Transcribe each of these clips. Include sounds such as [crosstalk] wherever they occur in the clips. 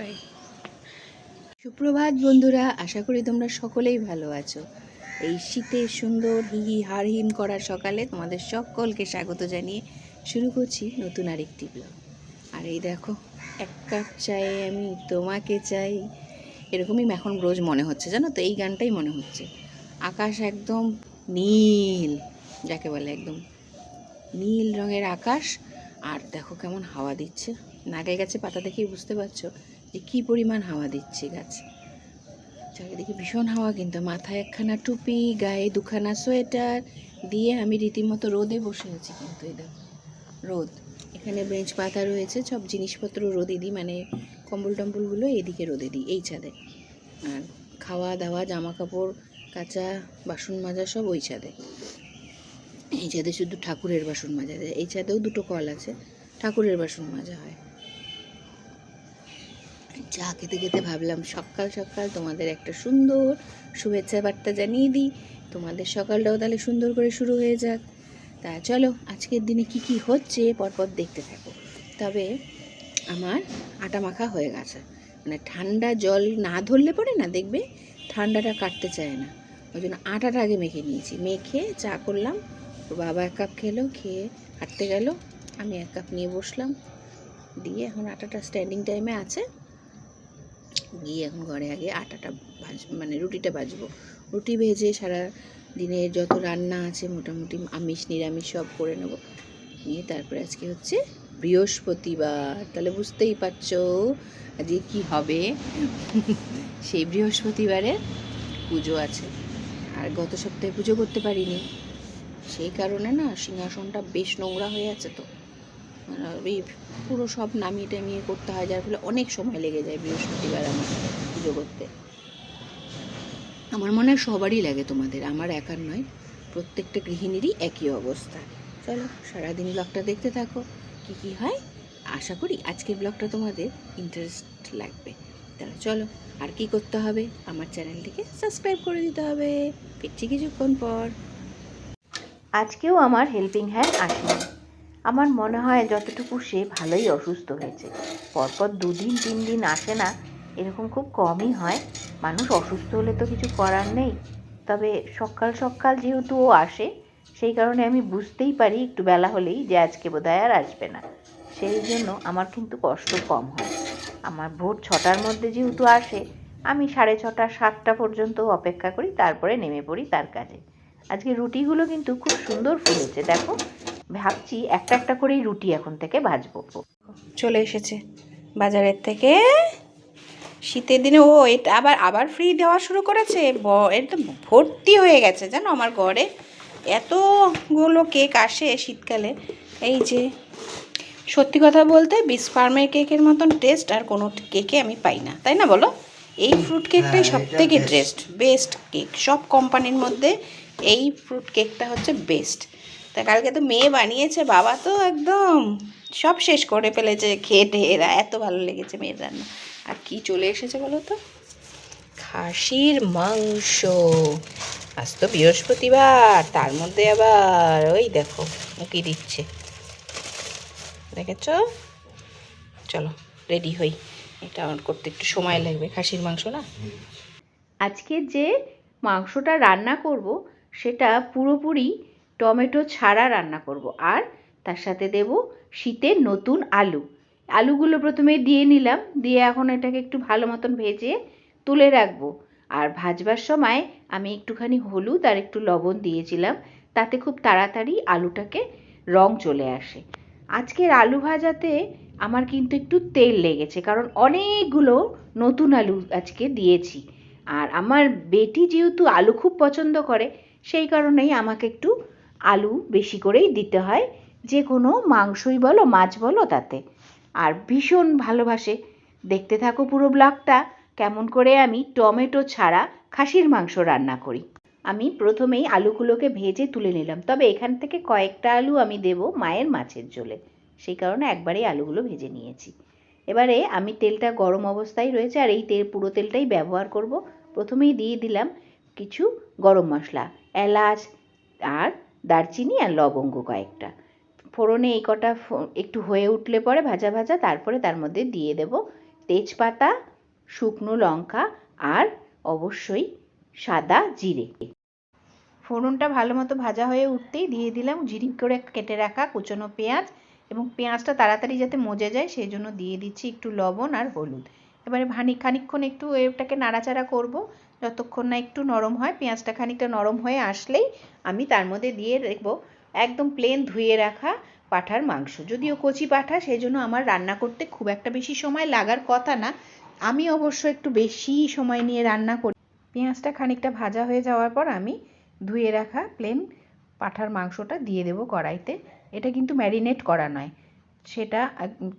ওটাই সুপ্রভাত বন্ধুরা, আশা করি তোমরা সকলেই ভালো আছো। এই শীতের সুন্দর হিহি হার হিম করার সকালে তোমাদের সকলকে স্বাগত জানিয়ে শুরু করছি নতুন আরেকটি ব্লগ আর এই দেখো, এক কাপ চায়ে আমি তোমাকে চাই। এরকমই এখন রোজ মনে হচ্ছে, জানো তো? এই গানটাই মনে হচ্ছে। আকাশ একদম নীল, যাকে বলে একদম নীল রঙের আকাশ। আর দেখো কেমন হাওয়া দিচ্ছে। নারকেল গাছে পাতা দেখেই বুঝতে পারছ। যে কী পরিমাণ হাওয়া দিচ্ছে গাছ। চারিদিকে ভীষণ হাওয়া, কিন্তু মাথায় একখানা টুপি, গায়ে দুখানা সোয়েটার দিয়ে আমি রীতিমতো রোদে বসে আছি কিন্তু এই দেখো, রোদ। এখানে বেঞ্চ পাতা রয়েছে, সব জিনিসপত্র রোদে দিই মানে কম্বল টম্বলগুলো এদিকে রোদে দিই, এই ছাদে। আর খাওয়া দাওয়া জামা কাপড় কাচা বাসন মাজা সব ওই ছাদে। এই ছাদে শুধু ঠাকুরের বাসন মাজা যায়, এই ছাদেও দুটো কল আছে, ঠাকুরের বাসন মাজা হয়। চা খেতে খেতে ভাবলাম সকাল সকাল তোমাদের একটা সুন্দর শুভেচ্ছা বার্তা জানিয়ে দিই। তোমাদের সকালটাও তাহলে সুন্দর করে শুরু হয়ে যাক। তা চলো, আজকের দিনে কি কি হচ্ছে পরপর দেখতে থাকো। তবে আমার আটা মাখা হয়ে গেছে। মানে ঠান্ডা জল না ধরলে পরে না দেখবে ঠান্ডাটা কাটতে চায় না। ওই জন্য আটাটা আগে মেখে নিয়েছি। মেখে চা করলাম ওর বাবা এক কাপ খেলো, খেয়ে হাঁটতে গেল। আমি এক কাপ নিয়ে বসলাম। দিয়ে এখন আটাটা স্ট্যান্ডিং টাইমে আছে। গিয়ে এখন ঘরে আগে আটাটা ভাজ মানে রুটিটা ভাজবো। রুটি ভেজে সারা দিনের যত রান্না আছে মোটামুটি আমিষ, নিরামিষ সব করে নেব। নিয়ে তারপরে আজকে হচ্ছে বৃহস্পতিবার। তাহলে বুঝতেই পারছ আজকে কি হবে। [laughs] সেই বৃহস্পতিবারে পুজো আছে। আর গত সপ্তাহে পুজো করতে পারিনি। সেই কারণে না সিংহাসনটা বেশ নোংরা হয়ে আছে তো। এই পুরো সব নামিয়ে টামিয়ে করতে হয়, যার ফলে অনেক সময় লেগে যায় বৃহস্পতিবার আমার পুজো করতে। আমার মনে হয় সবারই লাগে তোমাদের, আমার একার নয়, প্রত্যেকটা গৃহিণীরই একই অবস্থা। চলো, সারাদিন ব্লগটা দেখতে থাকো, কি কি হয়, আশা করি আজকের ব্লগটা তোমাদের ইন্টারেস্ট লাগবে। তাহলে চলো, আর কি করতে হবে, আমার চ্যানেলটিকে সাবস্ক্রাইব করে দিতে হবে। ফিরছি কিছুক্ষণ পর। আজকেও আমার হেল্পিং হ্যান্ড আসেনি। আমার মনে হয় যতটুকু সে ভালোই অসুস্থ হয়েছে। পরপর দুদিন তিন দিন আসে না, এরকম খুব কমই হয়। মানুষ অসুস্থ হলে তো কিছু করার নেই। তবে সকাল সকাল যেহেতু ও আসে, সেই কারণে আমি বুঝতেই পারি একটু বেলা হলেই যে আজকে বোধহয় আর আসবে না। সেই জন্য আমার কিন্তু কষ্ট কম হয়। আমার ভোর ছটার মধ্যে যেহেতু আসে, আমি সাড়ে ছটা, সাতটা পর্যন্ত অপেক্ষা করি, তারপরে নেমে পড়ি তার কাজে। আজকে রুটিগুলো কিন্তু খুব সুন্দর ফুলেছে, দেখো। ভাবছি একটা একটা করেই রুটি এখন থেকে ভাজবো। চলে এসেছে বাজারের থেকে। শীতের দিনে ও এটা আবার আবার ফ্রি দেওয়া শুরু করেছে? ব- এটা ভর্তি হয়ে গেছে জানো আমার ঘরে। এতগুলো কেক আসে শীতকালে। এই যে সত্যি কথা বলতে বিস ফার্মের কেকের মতন টেস্ট আর কোনো কেকে আমি পাই না তাই না বলো? এই ফ্রুট কেকটাই সব থেকে টেস্ট বেস্ট কেক সব কোম্পানির মধ্যে এই ফ্রুট কেকটা হচ্ছে বেস্ট তা কালকে তো মেয়ে বানিয়েছে, বাবা তো একদম সব শেষ করে ফেলেছে খেয়ে টেয়েরা এত ভালো লেগেছে মেয়ের রান্না। আর কি চলে এসেছে বলো তো? খাসির মাংস। আজ তো বৃহস্পতিবার, তার মধ্যে আবার ওই দেখো, উঁকি দিচ্ছে। দেখেছ? চলো রেডি হই। এটা আমার করতে একটু সময় লাগবে, খাসির মাংস না? আজকে যে মাংসটা রান্না করব, সেটা পুরোপুরি টমেটো ছাড়া রান্না করব। আর তার সাথে দেব শীতের নতুন আলু। আলুগুলো প্রথমে দিয়ে নিলাম, দিয়ে এখন এটাকে একটু ভালো মতন ভেজে তুলে রাখব। আর ভাজবার সময় আমি একটুখানি হলুদ আর একটু লবণ দিয়েছিলাম, তাতে খুব তাড়াতাড়ি আলুটাকে রং চলে আসে। আজকের আলু ভাজাতে আমার কিন্তু একটু তেল লেগেছে, কারণ অনেকগুলো নতুন আলু আজকে দিয়েছি। আর আমার বেটি যেহেতু আলু খুব পছন্দ করে, সেই কারণেই আমাকে একটু আলু বেশি করেই দিতে হয়, যে কোনো মাংসই বলো, মাছ বলো তাতে। আর ভীষণ ভালোবাসে। দেখতে থাকো পুরো ব্লগটা। কেমন করে আমি টমেটো ছাড়া খাসির মাংস রান্না করি। আমি প্রথমেই আলুগুলোকে ভেজে তুলে নিলাম। তবে এখান থেকে কয়েকটা আলু আমি দেব মায়ের মাছের ঝোলে। সেই কারণে একবারেই আলুগুলো ভেজে নিয়েছি। এবারে আমি তেলটা গরম অবস্থায় রয়েছে, আর এই তেল পুরো তেলটাই ব্যবহার করব। প্রথমেই দিয়ে দিলাম কিছু গরম মশলা, এলাচ, আর দারচিনি আর লবঙ্গ কয়েকটা। ফোড়নে এই কটা একটু হয়ে উঠলে পরে ভাজা ভাজা, তারপরে তার মধ্যে দিয়ে দেব তেজপাতা, শুকনো লঙ্কা আর অবশ্যই সাদা জিরে। ফোড়নটা ভালো মতো ভাজা হয়ে উঠতেই দিয়ে দিলাম জিরিম করে কেটে রাখা কুচনো পেঁয়াজ এবং পেঁয়াজটা তাড়াতাড়ি যাতে মজে যায় সেই জন্য দিয়ে দিচ্ছি একটু লবণ আর হলুদ। এবারে খানিকক্ষণ একটু এটাকে নাড়াচাড়া করব। যতক্ষণ না একটু নরম হয়, পেঁয়াজটা খানিকটা নরম হয়ে আসলেই আমি তার মধ্যে দিয়ে দেখব একদম প্লেন ধুয়ে রাখা পাঠার মাংস। যদিও কচি পাঠা সেই জন্য আমার রান্না করতে খুব একটা বেশি সময় লাগার কথা না। আমি অবশ্য একটু বেশি সময় নিয়ে রান্না করি। পেঁয়াজটা খানিকটা ভাজা হয়ে যাওয়ার পর আমি ধুয়ে রাখা প্লেন পাঠার মাংসটা দিয়ে দেবো কড়াইতে। এটা কিন্তু ম্যারিনেট করা নয়। সেটা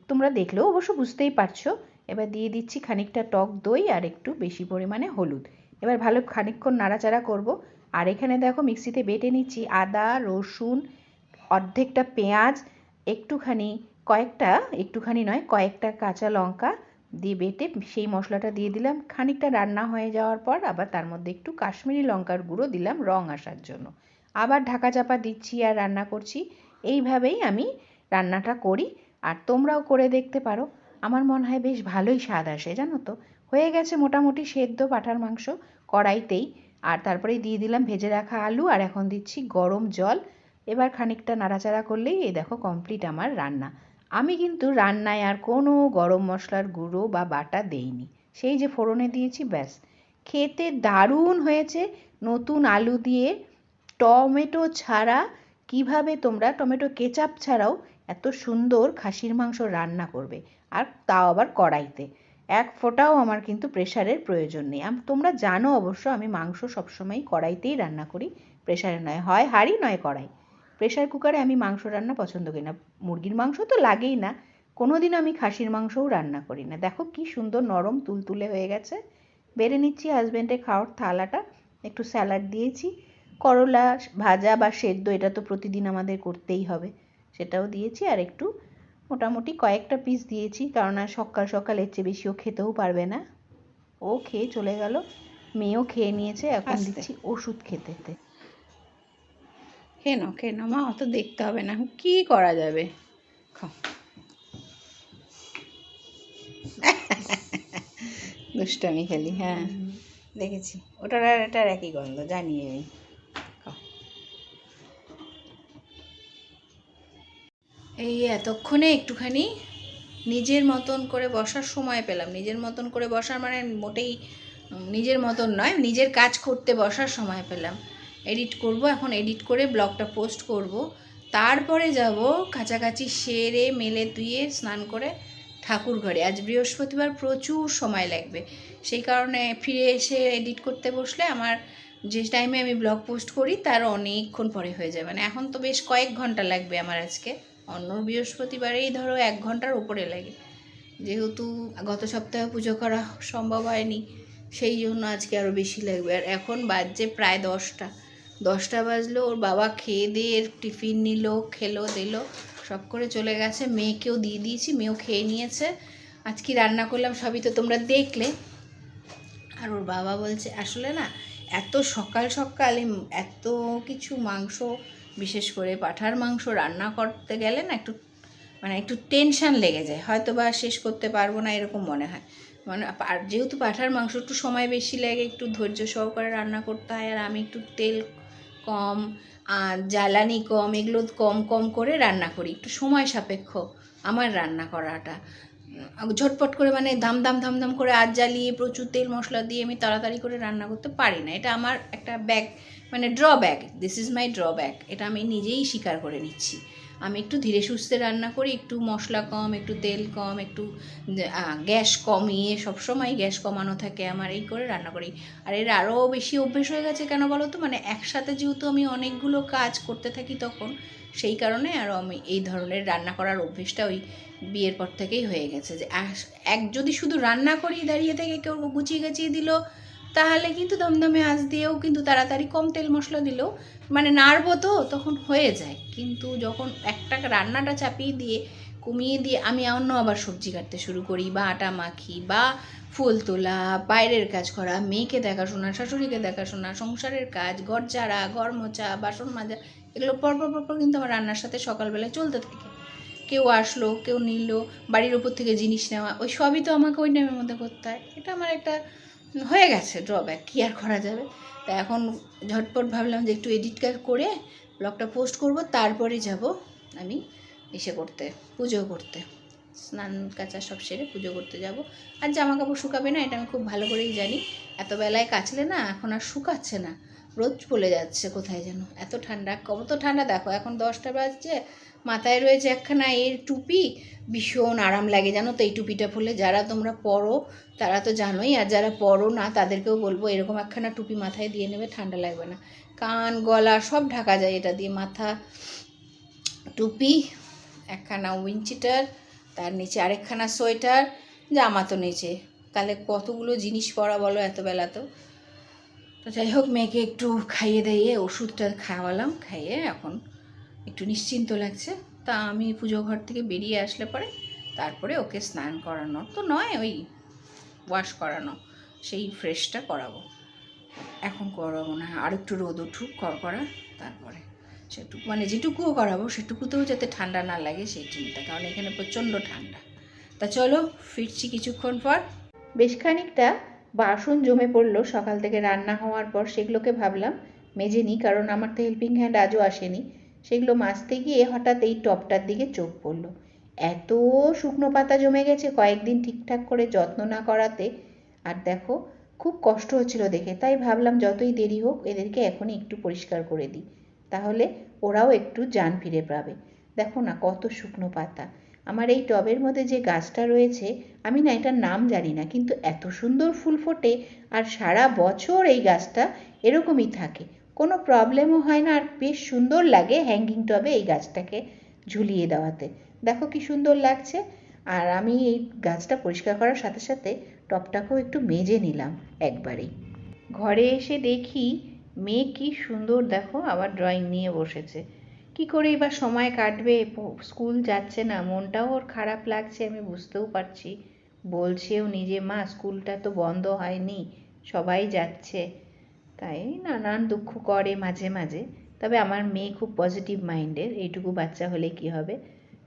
তোমরা দেখলেও অবশ্য বুঝতেই পারছ। এবার দিয়ে দিচ্ছি খানিকটা টক দই আর একটু বেশি পরিমাণে হলুদ। এবার ভালো খানিকক্ষণ নাড়াচাড়া করব। আর এখানে দেখো মিক্সিতে বেটে নিচ্ছি আদা, রসুন, অর্ধেকটা পেঁয়াজ, একটুখানি কয়েকটা, একটুখানি নয়, কয়েকটা কাঁচা লঙ্কা দিয়ে বেটে সেই মশলাটা দিয়ে দিলাম। খানিকটা রান্না হয়ে যাওয়ার পর আবার তার মধ্যে একটু কাশ্মীরি লঙ্কার গুঁড়ো দিলাম রং আসার জন্য। আবার ঢাকা চাপা দিচ্ছি আর রান্না করছি। এইভাবেই আমি রান্নাটা করি। আর তোমরাও করে দেখতে পারো। আমার মনে হয় বেশ ভালোই স্বাদ আসে, জানো তো। হয়ে গেছে মোটামুটি সেদ্ধ পাঠার মাংস কড়াইতেই। আর তারপরে দিয়ে দিলাম ভেজে রাখা আলু, আর এখন দিচ্ছি গরম জল। এবার খানিকটা নাড়াচাড়া করলেই এই দেখো কমপ্লিট আমার রান্না। আমি কিন্তু রান্নায় আর কোনো গরম মশলার গুঁড়ো বা বাটা দেইনি। সেই যে ফোড়নে দিয়েছি, ব্যাস। খেতে দারুণ হয়েছে নতুন আলু দিয়ে। টমেটো ছাড়া কীভাবে তোমরা টমেটো কেচাপ ছাড়াও এত সুন্দর খাসির মাংস রান্না করবে? আর তাও আবার কড়াইতে। এক ফোঁটাও আমার কিন্তু প্রেশারের প্রয়োজন নেই। তোমরা জানো অবশ্য আমি মাংস সবসময় কড়াইতেই রান্না করি। প্রেশারে নয়, হয় হাঁড়ি, নয় কড়াই। প্রেশার কুকারে আমি মাংস রান্না পছন্দ করি না। মুরগির মাংস তো লাগেই না। কোনো দিন আমি খাসির মাংসও রান্না করি না। দেখো কি সুন্দর নরম তুলতুলে হয়ে গেছে। বেড়ে নিচ্ছি হাজব্যান্ডের খাওয়ার থালাটা। একটু স্যালাড দিয়েছি। করলা ভাজা বা সেদ্ধ এটা তো প্রতিদিন আমাদের করতেই হবে। সেটাও দিয়েছি আর একটু মোটামুটি কয়েকটা পিস দিয়েছি কারণ আর সকাল সকাল এর চেয়ে বেশি ও খেতেও পারবে না। ও খেয়ে চলে গেল মেয়েও খেয়ে নিয়েছে এখন। দিচ্ছি ওষুধ খেতে খেয়ে নাও খেয়ে নাও। মা অত দেখতে হবে না। কি করা যাবে? খাও। দুষ্টামি খেলি হ্যাঁ। দেখেছি। ওটার আর এটার একই গন্ধ জানি আমি এই এতক্ষণে একটুখানি নিজের মতন করে বসার সময় পেলাম। নিজের মতন করে বসার মানে মোটেই নিজের মতন নয়, নিজের কাজ করতে বসার সময় পেলাম। এডিট করব, এখন এডিট করে ব্লগটা পোস্ট করব। তারপরে যাব কাছাকাছি সেরে, মেলে ধুয়ে, স্নান করে ঠাকুর ঘরে। আজ বৃহস্পতিবার প্রচুর সময় লাগবে। সেই কারণে ফিরে এসে এডিট করতে বসলে আমার যে টাইমে আমি ব্লগ পোস্ট করি, তার অনেকক্ষণ পরে হয়ে যাবে মানে এখন তো বেশ কয়েক ঘণ্টা লাগবে আমার আজকে। অন্য বৃহস্পতিবারেই ধরো এক ঘণ্টার উপরে লাগে। যেহেতু গত সপ্তাহে পুজো করা সম্ভব হয়নি, সেই জন্য আজকে আরও বেশি লাগবে। আর এখন বাজছে প্রায় দশটা। দশটা বাজলো, ওর বাবা খেয়ে দিয়ে টিফিন নিল, খেলো, দিল, সব করে চলে গেছে। মেয়েকেও দিয়ে দিয়েছি, মেয়েও খেয়ে নিয়েছে। আজকে রান্না করলাম, সবই তো তোমরা দেখলে। আর ওর বাবা বলছে, আসলে না, এত সকাল সকাল এত কিছু মাংস বিশেষ করে পাঠার মাংস রান্না করতে গেলে না একটু মানে একটু টেনশন লেগে যায়। হয়তো বা শেষ করতে পারব না এরকম মনে হয়। মানে আর যেহেতু পাঠার মাংস একটু সময় বেশি লাগে, একটু ধৈর্য সহকারে রান্না করতে হয়, আর আমি একটু তেল কম জ্বালানি কম, এগুলো কম কম করে রান্না করি। একটু সময় সাপেক্ষ আমার রান্না করাটা। ঝটপট করে মানে দাম দাম দাম দাম করে আজ জ্বালিয়ে প্রচুর তেল, মশলা দিয়ে আমি তাড়াতাড়ি করে রান্না করতে পারি না। এটা আমার একটা ব্যাগ মানে drawback this is my drawback এটা আমি নিজেই স্বীকার করে নিচ্ছি। আমি একটু ধীরে সুস্থে রান্না করি, একটু মশলা কম, একটু তেল কম, একটু গ্যাস কমিয়ে সবসময় গ্যাস কমানো থাকে আমার, এই করে রান্না করি। আর এর আরও বেশি অভ্যেস হয়ে গেছে কেন বলো তো মানে একসাথে যেহেতু আমি অনেকগুলো কাজ করতে থাকি তখন, সেই কারণে আরও আমি এই ধরনের রান্না করার অভ্যেসটা ওই বিয়ের পর থেকেই হয়ে গেছে। যে এক যদি শুধু রান্না করি দাঁড়িয়ে থেকে কেউ গুছিয়ে গাছিয়ে দিল তাহলে কিন্তু দমদমে আঁচ দিয়েও কিন্তু তাড়াতাড়ি কম তেল মশলা দিলেও মানে নাড়বো তো, তখন হয়ে যায়। কিন্তু যখন একটা রান্নাটা চাপিয়ে দিয়ে, কমিয়ে দিয়ে আমি অন্য আবার সবজি কাটতে শুরু করি, বা আটা মাখি, বা ফুল তোলা, বাইরের কাজ করা, মেয়েকে দেখাশোনা, শাশুড়িকে দেখাশোনা, সংসারের কাজ, ঘর ঝাড়া, ঘর মোছা, বাসন মাজা, এগুলো পরপর পর পর পর কিন্তু আমার রান্নার সাথে সকালবেলায় চলতে থাকে। কেউ আসলো, কেউ নিল, বাড়ির ওপর থেকে জিনিস নেওয়া, ওই সবই তো আমাকে ওই টাইমের মধ্যে করতে হয়। এটা আমার একটা হয়ে গেছে ড্রব্যাক কী আর করা যাবে? তা এখন ঝটপট ভাবলাম যে একটু এডিট করে ব্লগটা পোস্ট করব, তারপরে যাব আমি এসে করতে, পুজো করতে। স্নান কাচা সব সেরে পুজো করতে যাব। আর জামা কাপড় শুকাবে না, এটা আমি খুব ভালো করেই জানি। এত বেলায় কাচলে না, এখন আর শুকাচ্ছে না। রোদ পড়ে যাচ্ছে কোথায় যেন, এত ঠান্ডা, কত ঠান্ডা দেখো, এখন দশটা বাজছে মাথায় রয়েছে একখানা এর টুপি। ভীষণ আরাম লাগে জানো তো এই টুপিটা পরলে। যারা তোমরা পরো, তারা তো জানোই। আর যারা পরো না, তাদেরকেও বলব এরকম একখানা টুপি মাথায় দিয়ে নেবে, ঠান্ডা লাগবে না। কান, গলা সব ঢাকা যায় এটা দিয়ে। মাথা, টুপি, একখানা উইঞ্চিটার তার নিচে আরেকখানা সোয়েটার, জামা তো নিচে। তাহলে কতগুলো জিনিস পরা বলো এত বেলা তো? তো যাই হোক, মেয়েকে একটু খাইয়ে দাইয়ে ওষুধটা খাওয়ালাম, খাইয়ে এখন একটু নিশ্চিন্ত লাগছে। তা আমি পুজো ঘর থেকে বেরিয়ে আসলে পরে তারপরে ওকে স্নান করানো। তো নয়, ওই ওয়াশ করানো। সেই ফ্রেশটা করাবো। এখন করাবো না, আর একটু রোদ উঠুক করা তারপরে সেটুকু মানে যেটুকুও করাবো, সেটুকুতেও যাতে ঠান্ডা না লাগে, সেই চিন্তা। কারণ এখানে প্রচণ্ড ঠান্ডা। তা চলো, ফিরছি কিছুক্ষণ পর। বেশ খানিকটা বাসন জমে পড়ল সকাল থেকে রান্না হওয়ার পর, সেগুলোকে ভাবলাম মেজে নিই, কারণ আমার তো হেল্পিং হ্যান্ড আজও আসেনি। সেগুলো মাজতে গিয়ে হঠাৎ এই টপটার দিকে চোখ পড়ল। এত শুকনো পাতা জমে গেছে কয়েকদিন ঠিকঠাক করে যত্ন না করাতে। আর দেখো, খুব কষ্ট হচ্ছিল দেখে। তাই ভাবলাম যতই দেরি হোক এদেরকে এখনই একটু পরিষ্কার করে দিই। তাহলে ওরাও একটু যান ফিরে পাবে। দেখো না, কত শুকনো পাতা। আমার এই টবের মধ্যে যে গাছটা রয়েছে, আমি না এটার নাম জানি না, কিন্তু এত সুন্দর ফুল ফোটে। আর সারা বছর এই গাছটা এরকমই থাকে। কোনো প্রবলেমও হয় না আর বেশ সুন্দর লাগে হ্যাঙ্গিং টবে এই গাছটাকে ঝুলিয়ে দেওয়াতে। দেখো কি সুন্দর লাগছে। আর আমি এই গাছটা পরিষ্কার করার সাথে সাথে টবটাকেও একটু মেজে নিলাম একবারেই। ঘরে এসে দেখি মেয়ে কি সুন্দর দেখো, আবার ড্রয়িং নিয়ে বসেছে। কি করে এবার সময় কাটবে? স্কুল যাচ্ছে না, মনটাও ওর খারাপ লাগছে, আমি বুঝতেও পারছি। বলছেও নিজে, মা স্কুলটা তো বন্ধ হয়নি, সবাই যাচ্ছে। তাই নানান দুঃখ করে মাঝে মাঝে। তবে আমার মেয়ে খুব পজিটিভ মাইন্ডের এইটুকু বাচ্চা হলে কি হবে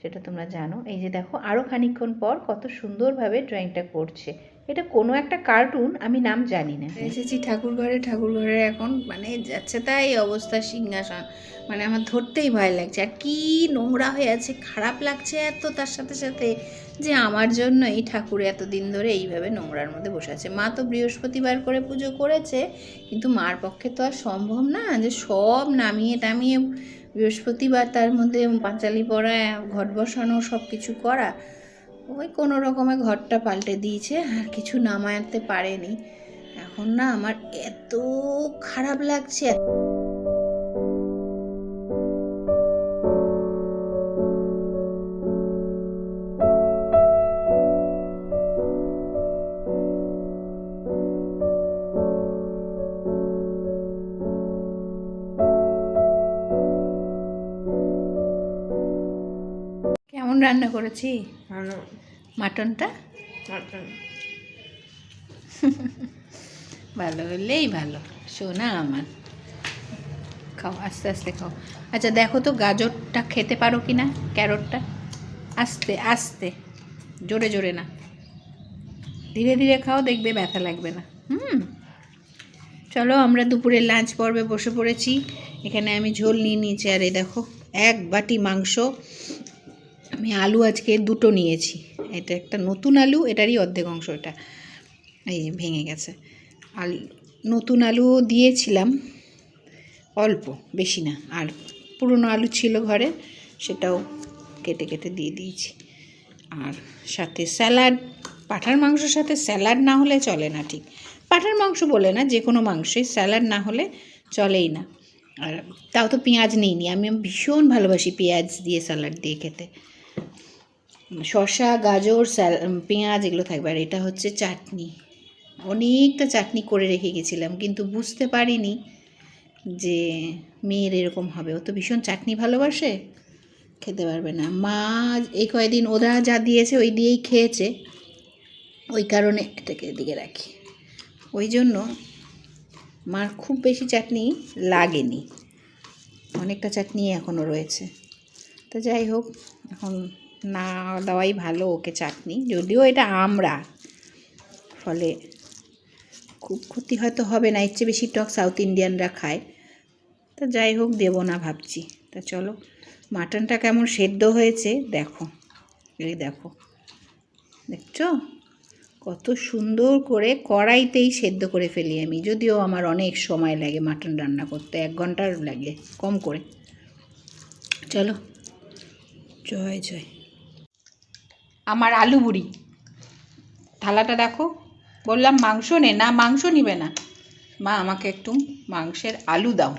সেটা তোমরা জানো। এই যে দেখো আরও খানিকক্ষণ পর কত সুন্দরভাবে ড্রয়িংটা করছে। এটা কোনো একটা কার্টুন আমি নাম জানি না। এসেছি ঠাকুর ঘরে ঠাকুর ঘরে এখন মানে যাচ্ছে তাই অবস্থা সিংহাসন। মানে আমার ধরতেই ভয় লাগছে। আর কি নোংরা হয়ে আছে, খারাপ লাগছে এত তার সাথে সাথে যে আমার জন্য এই ঠাকুর এতদিন ধরে এইভাবে নোংরার মধ্যে বসে আছে। মা তো বৃহস্পতিবার করে পুজো করেছে, কিন্তু মার পক্ষে তো আর সম্ভব না যে সব নামিয়ে টামিয়ে বৃহস্পতিবার তার মধ্যে পাঁচালি পড়া, ঘট বসানো সব কিছু করা, ওই কোনো রকমে ঘরটা পাল্টে দিয়েছে, আর কিছু নামাতে পারেনি। এখন না আমার এত খারাপ লাগছে। রান্না করেছি? মাটনটা? [laughs] ভালো হলেই ভালো। শোনা আমার। খাও আস্তে আস্তে খাও। আচ্ছা দেখো তো গাজরটা খেতে পারো কি না? ক্যারটটা? আস্তে আস্তে। জোরে জোরে না। ধীরে ধীরে খাও দেখবে ব্যথা লাগবে না। হুম। চলো আমরা দুপুরে লাঞ্চ পর্বে বসে পড়েছি। এখানে আমি ঝোল নিয়ে নিয়েছি। আর এই দেখো এক বাটি মাংস। আমি আলু আজকে দুটো নিয়েছি। এটা একটা নতুন আলু, এটারই অর্ধেক অংশ এটা। এই ভেঙে গেছে। আল নতুন আলু দিয়েছিলাম, অল্প, বেশি না। আর পুরনো আলু ছিল ঘরে, সেটাও কেটে কেটে দিয়ে দিয়েছি। আর সাথে স্যালাড, পাঠার মাংসের সাথে স্যালাড না হলে চলে না ঠিক। পাঠার মাংস বলে না, যে কোনো মাংসই স্যালাড না হলে চলেই না। আর তাও তো পেঁয়াজ নিইনি। আমি ভীষণ ভালোবাসি পেঁয়াজ দিয়ে স্যালাড দিয়ে খেতে। শসা, গাজর, স্যাল পেঁয়াজ এগুলো থাকবে। আর এটা হচ্ছে চাটনি। অনেকটা চাটনি করে রেখে গেছিলাম, কিন্তু বুঝতে পারিনি যে মেয়ের এরকম হবে। ও তো ভীষণ চাটনি ভালোবাসে, খেতে পারবে না। মা এই কয়দিন ওরা যা দিয়েছে ওই দিয়েই খেয়েছে। ওই কারণে এটাকে এদিকে রাখি। ওই জন্য মার খুব বেশি চাটনি লাগেনি। অনেকটা চাটনি এখনও রয়েছে। তো যাই হোক, এখন না দেওয়াই ভালো ওকে চাটনি। যদিও এটা আমরা, ফলে খুব ক্ষতি হয়তো হবে না, এর চেয়ে বেশি টক সাউথ ইন্ডিয়ানরা খায়। তা যাই হোক, দেবো না ভাবছি। তা চলো, মাটনটা কেমন সেদ্ধ হয়েছে দেখো, এই দেখো। দেখছ? কত সুন্দর করে কড়াইতেই সেদ্ধ করে ফেলি আমি, যদিও আমার অনেক সময় লাগে মাটন রান্না করতে, এক ঘণ্টার লাগে, কম করে। চলো। জয় জয়। আমার আলু বুড়ি। থালাটা দেখো। বললাম, মাংস নে। না, মাংস নিবে না। মা, আমাকে একটু মাংসের আলু দাও।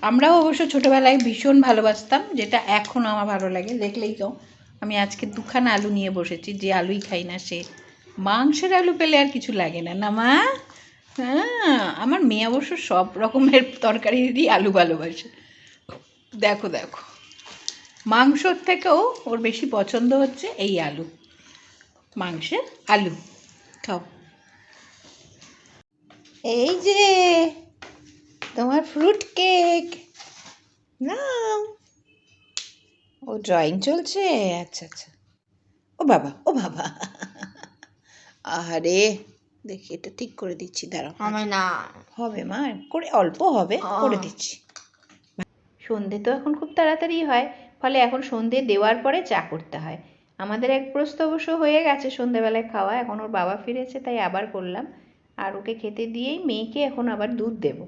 আমরাও অবশ্য ছোটোবেলায় ভীষণ ভালোবাসতাম, যেটা এখন আমার ভালো লাগে। দেখলেই তো, আমি আজকে দুখানা আলু নিয়ে বসেছি, যে আলুই খাই না সে। মাংসের আলু পেলে আর কিছু লাগে না না মা? হ্যাঁ আমার মেয়ে অবশ্য সব রকমের তরকারিরই আলু ভালোবাসে। দেখো দেখো। মাংসর থেকেও ওর বেশি পছন্দ হচ্ছে এই আলু মাংসের আলু। খাও। এই যে তোমার ফ্রুট কেক নাও। ও ড্রয়িং চলছে? আচ্ছা আচ্ছা। ও বাবা ও বাবা। আরে দেখি এটা ঠিক করে দিচ্ছি দাঁড়াও। হবে না। হবে মা করে অল্প হবে করে দিচ্ছি। সন্ধে তো এখন খুব তাড়াতাড়ি হয়। ফলে এখন সন্ধে দেওয়ার পরে চা করতে হয়। আমাদের এক প্রস্ত অবশ্য হয়ে গেছে সন্ধেবেলায় খাওয়া, এখন ওর বাবা ফিরেছে তাই আবার করলাম। আর ওকে খেতে দিয়েই মেয়েকে এখন আবার দুধ দেব।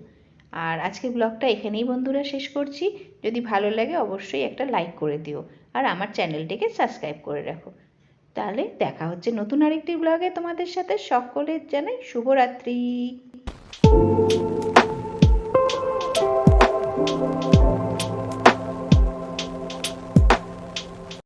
আর আজকে ব্লগটা এখানেই বন্ধুরা শেষ করছি। যদি ভালো লাগে অবশ্যই একটা লাইক করে দিও। আর আমার চ্যানেলটিকে সাবস্ক্রাইব করে রাখো। তাহলে দেখা হচ্ছে নতুন আরেকটি ব্লগে তোমাদের সাথে। সকলের জানাই শুভরাত্রি।